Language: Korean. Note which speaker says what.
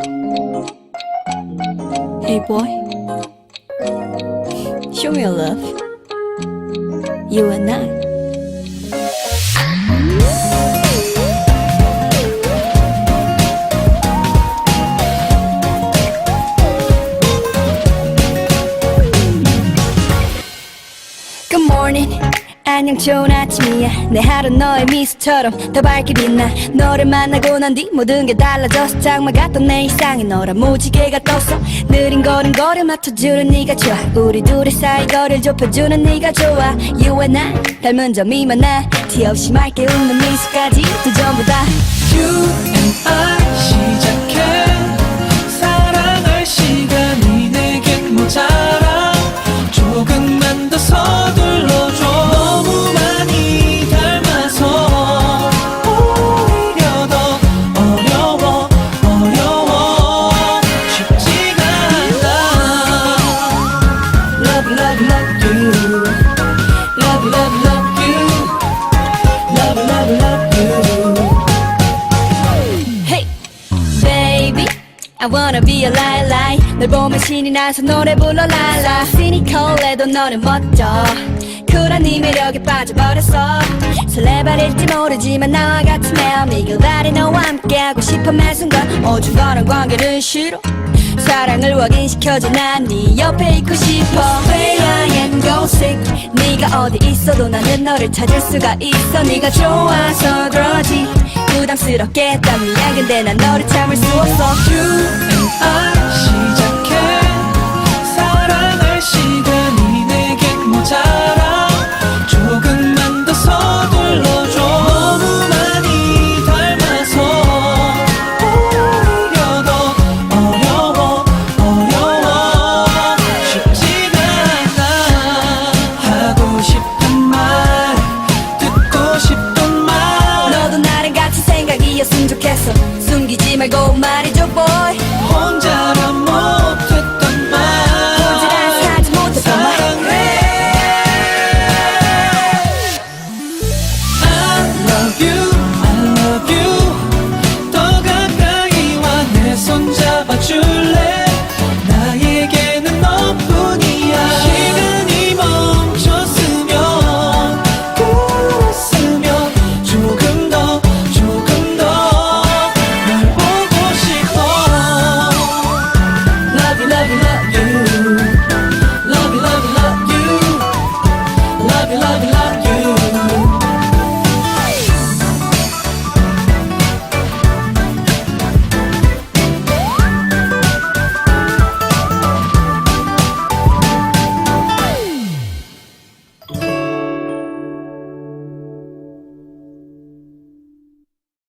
Speaker 1: Hey boy, show me your love. You and I. Good morning. 안녕 좋은 아침이야. 내 하루 너의 미소처럼 더 밝게 빛나. 너를 만나고 난 뒤 모든 게 달라졌어 장마 같던 내 일상이 너라 무지개가 떴어. 느린 걸음 거를 맞춰주는 네가 좋아. 우리 둘의 사이 거리를 좁혀주는 네가 좋아. You and I 닮은 점이 많아. 티 없이 맑게 웃는 미소까지 또 전부 다.
Speaker 2: You and I
Speaker 1: I wanna be a lie 널 보면 신이 나서 노래 불러 랄라 시니컬해도 너는 멋져. 쿨한 네 매력에 빠져버렸어. 설레발일지 모르지만 나와 같은 매미길 바리 너와 함께하고 싶어 매 순간 어중간한 관계는 싫어. 사랑을 확인시켜줘 난네 옆에 있고 싶어. Play I am go sick. 네가 어디 있어도 나는 너를 찾을 수가 있어. 네가 좋아서 그러지 미안 근데 난 너를 참을 수 없어.
Speaker 2: You and But you.